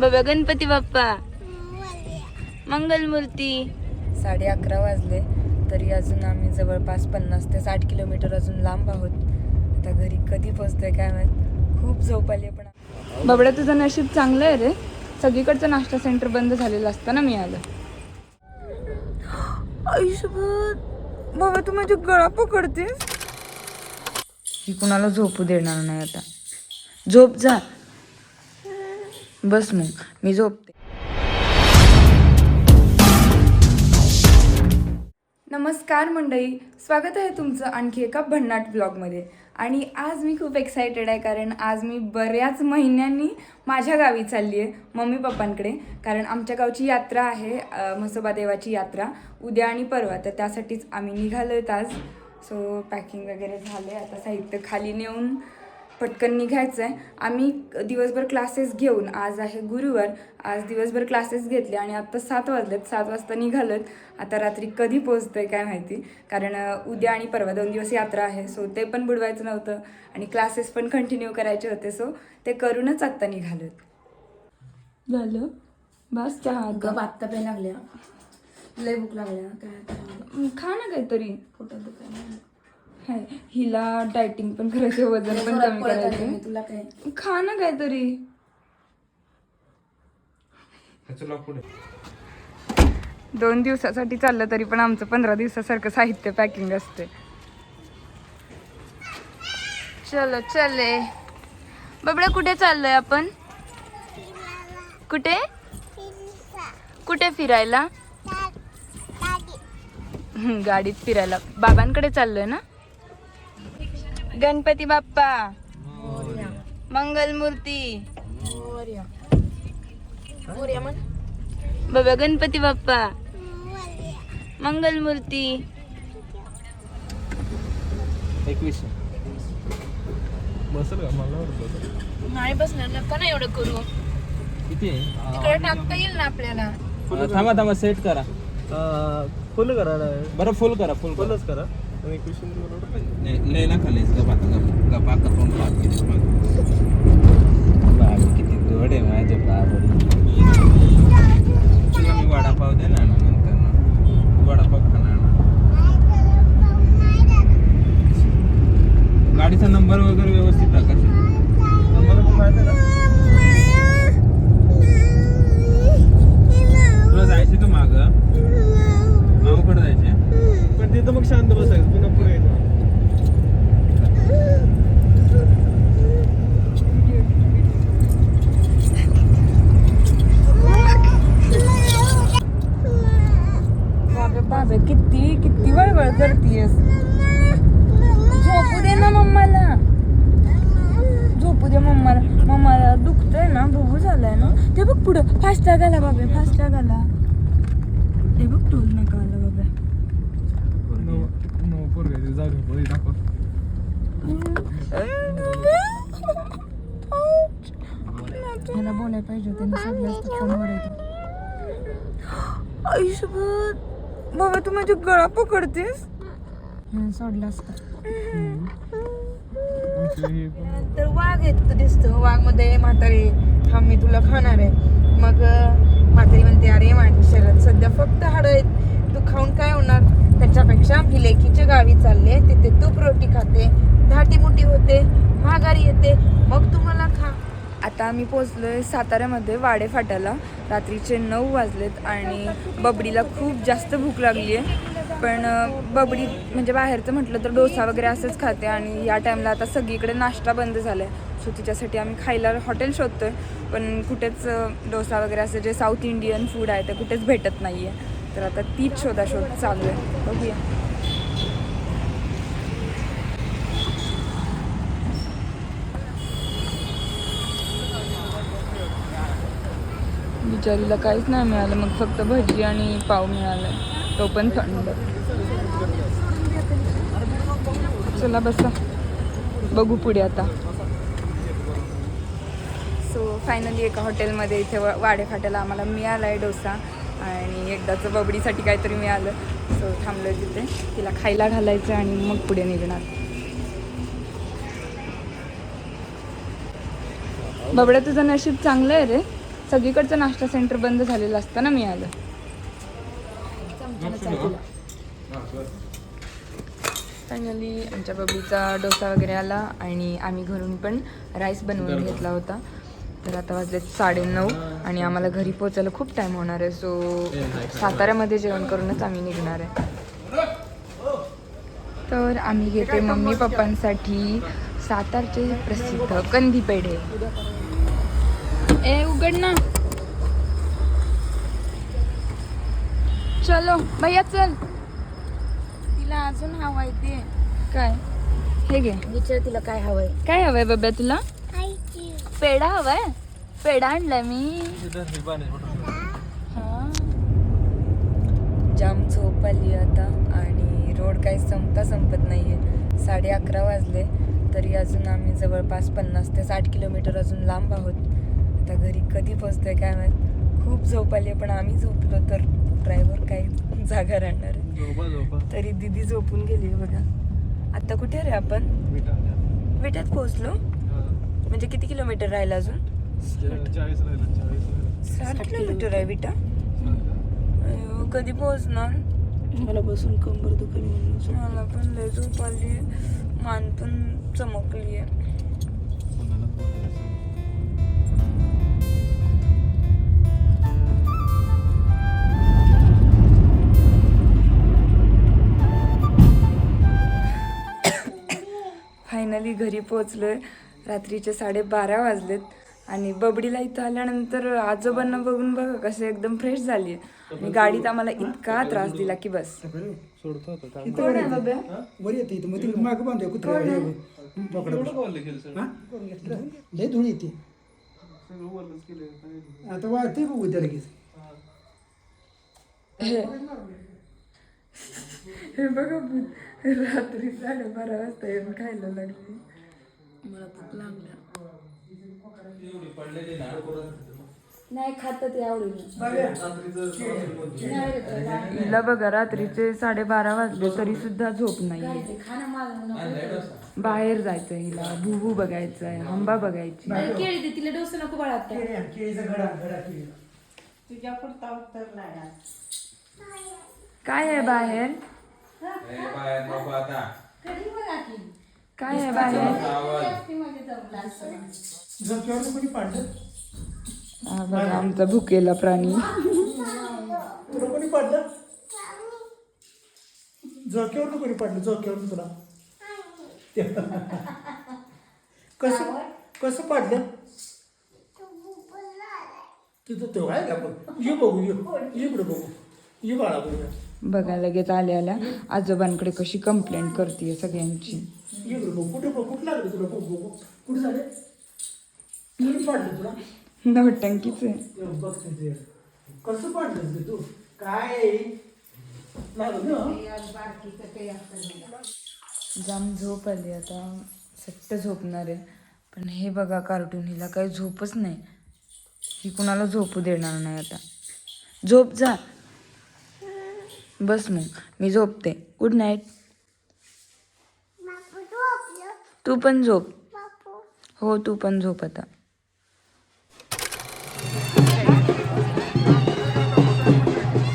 बाबा गणपती बाप्पा. मंगलमूर्ती. साडे अकरा वाजले तरी अजून आम्ही जवळपास पन्नास ते साठ किलोमीटर अजून लांब आहोत. आता घरी कधी पोचतोय काय माहीत? खूप झोप आली पण बाबड्या तुझं नशीब चांगलं आहे रे. सगळीकडचं नाश्ता सेंटर बंद झालेलं असताना मी आलं. आयुष्यभर. बाबा तू माझी गळा पकडतेस? ही कुणाला झोपू देणार नाही आता. झोप जा. बस मग. मी झोपते. नमस्कार मंडळी. स्वागत आहे तुमचं आणखी एका भन्नाट ब्लॉगमध्ये. आणि आज मी खूप एक्सायटेड आहे कारण आज मी बऱ्याच महिन्यांनी माझ्या गावी चालली आहे मम्मी पप्पांकडे. कारण आमच्या गावची यात्रा आहे अ, म्हसोबा देवाची यात्रा उद्या आणि परवा. तर त्यासाठीच आम्ही निघालो आहेत आज. सो पॅकिंग वगैरे झाले आता साहित्य खाली नेऊन पटकन निघायचं आहे आम्ही दिवसभर क्लासेस घेऊन आज आहे गुरुवार आज दिवसभर क्लासेस घेतले आणि आत्ता सात वाजलेत. सात वाजता निघालोत. आता रात्री कधी पोहोचतोय काय माहिती? कारण उद्या आणि परवा दोन दिवस यात्रा आहे. सो ते पण बुडवायचं नव्हतं आणि क्लासेस पण कंटिन्यू करायचे होते. सो ते करूनच आत्ता निघालोत. झालं? बस चहा गप आत्ता प्यायला लागल्या. लय भूक लागल्या. काय आता? खा ना काहीतरी. पोटात दुखायला हाय हिला डायटिंग पण करायचं वजन पण कमी करायचं तुला काय? खा ना काहीतरी. दोन दिवसासाठी चाललं तरी पण आमचं पंधरा दिवसासारखं साहित्य पॅकिंग असते. चलो चले. बबड्या कुठे चाललोय आपण? कुठे? कुठे फिरायला? गाडीत फिरायला. बाबांकडे चाललोय ना? गणपती बाप्पा. मंगलमूर्ती बाबा गणपती बाप्पा. मंगलमूर्ती एकवीस. बसेल का? मला. नाही बसणार नका ना एवढं करू. किती? तिकडे टाकता येईल ना आपल्याला. थांबा थांबा सेट करा. फुल करा बरं फुल करा फुल करा. फुलच करा. आणि एकवीसशे बरोबर लय ना खालीच गप आता गप गप आता पाहत किती बाबा किती गोड आहे माझ्या बाबा तुला मी वडापाव दे ना नंतर ना. वडापाव खाणार गाडीचा नंबर वगैरे व्यवस्थित टाका नंबर पण माहिती आहे ना तुला जायचे तू माग माऊकडे जायचे पण तिथं मग शांत बसायचं पुन्हा पुढे यायचं बाबे बाबे किती किती वळवळ करतीयस झोपू दे ना मम्माला झोपू दे मम्माला मम्माला दुखतंय ना भुबू झालाय ना ते बघ आला बाबे फास्ट आला ते बघ टोल नका आला बाबे? ह्याला बोलायला पाहिजे होतं आयुष्यभर. बाबा तू माझी गळा पकडतेस? सोडला असता आमचे हे पण- तर वाघ येत दिसतो. वाघमध्ये म्हातारी हा मी तुला खाणार आहे. मग म्हातारी म्हणते अरे माझ्या शरीरात सध्या फक्त हाड आहेत. तू खाऊन काय होणार? त्याच्यापेक्षा मी लेकीच्या गावी चालले. तिथे तूप रोटी खाते धाटी मुठी होते माघारी येते. मग तुम्हाला खा. आता आम्ही पोचलोय साताऱ्यामध्ये वाडे फाट्याला. रात्रीचे नऊ वाजलेत आणि बबडीला खूप जास्त भूक लागली आहे पण बबडी म्हणजे बाहेरचं म्हटलं तर डोसा वगैरे असंच खाते आणि या टाईमला आता सगळीकडे नाश्ता बंद झाला आहे सो तिच्यासाठी आम्ही खायला हॉटेल शोधतोय पण कुठेच डोसा वगैरे असं जे साऊथ इंडियन फूड आहे ते कुठेच भेटत नाही आहे तर आता तीच शोधाशोध चालू आहे. बघूया. बिचारीला काहीच नाही मिळालं मग फक्त भजी आणि पाव मिळालं तो पण थंड. चला बसा. बघू पुढे आता. सो फायनली एका हॉटेलमध्ये इथे वाडेफाट्याला आम्हाला मिळाला आहे डोसा आणि एकदाचं बबडीसाठी काहीतरी मिळालं. सो थांबलं तिथे. तिला खायला घालायचं आणि मग पुढे निघणार. बबड्या तुझं नशीब चांगलं आहे रे. सगळीकडचं नाश्ता सेंटर बंद झालेलं असतं ना मिळालं. फायनली आमच्या बबलीचा डोसा वगैरे आला आणि आम्ही घरून पण राईस बनवून घेतला होता. तर आता वाजले साडेनऊ आणि आम्हाला घरी पोचायला खूप टाईम होणार आहे. सो साताऱ्यामध्ये जेवण करूनच आम्ही निघणार आहे. तर आम्ही घेते मम्मी पप्पांसाठी सातारचे प्रसिद्ध कंदी पेढे ए उघड ना. चलो भैया चल. तिला अजून हवाय ते. काय? हे घे. विचार तिला काय हवंय. काय हवंय बाबा तुला? पेढा हवाय? पेढा आणलाय मी. हा. जाम झोप आली आता आणि रोड काही संपता संपत नाहीये. साडे अकरा वाजले तरी अजून आम्ही जवळपास पन्नास ते साठ किलोमीटर अजून लांब आहोत. आता घरी कधी पोचतोय काय माहीत? खूप झोप आली आहे पण आम्ही झोपलो तर ड्रायव्हर जागा राहणार तरी दिदी झोपून गेली आहे बघा. आता कुठे रे आपण? विट्यात पोहोचलो? म्हणजे किती किलोमीटर राहिलं अजून? साठ किलोमीटर आहे विटा कधी पोहोचणार? मला बसून कंबर दुखली म्हणून मला पण लय झोप आली मान पण चमकली आहे फायनली घरी पोचलोय रात्रीचे साडेबारा वाजलेत. आणि बबडीला इथं आल्यानंतर आजोबांना बघून बघा कसे एकदम फ्रेश झाली आणि गाडीत आम्हाला इतका त्रास दिला की बस. सोडतो आता हे बघा रात्री साडेबारा वाजता येऊन खायला लागली. मला भूक लागल्या. नाही खात ते आवडेल हिला बघा रात्रीचे साडेबारा वाजले तरी सुद्धा झोप नाही बाहेर जायचं हिला भुबू बघायचंय हंबा बघायची. केळी दे तिला डोसा नको बाळा काय आहे बाहेर? काय आहे बाहेर? झोपल्यावर कोणी पाडलं? हा बघा आमचा भुकेला प्राणी. तुला कोणी पाडलं? झोक्यावर कोणी पाडलं? झोक्यावर तुला. कसं कसं पाडलं? तिथं तो आहे का? बघ. ये बघू ये. ये इकडे बघू. ये बाळा बघूया. बघा लगेच आल्या आल्या आजोबांकडे कशी कंप्लेंट करते सगळ्यांची. नवटंकीच आहे. कसं पाडलं ते? काय? जाम झोप आली आता. सट्ट झोपणार आहे. पण हे बघा कार्टून हिला काही झोपच नाही. ही कुणाला झोपू देणार नाही आता. झोप जा. बस मग. मी झोपते. गुड नाईट तू पण झोप. हो तू पण झोप आता.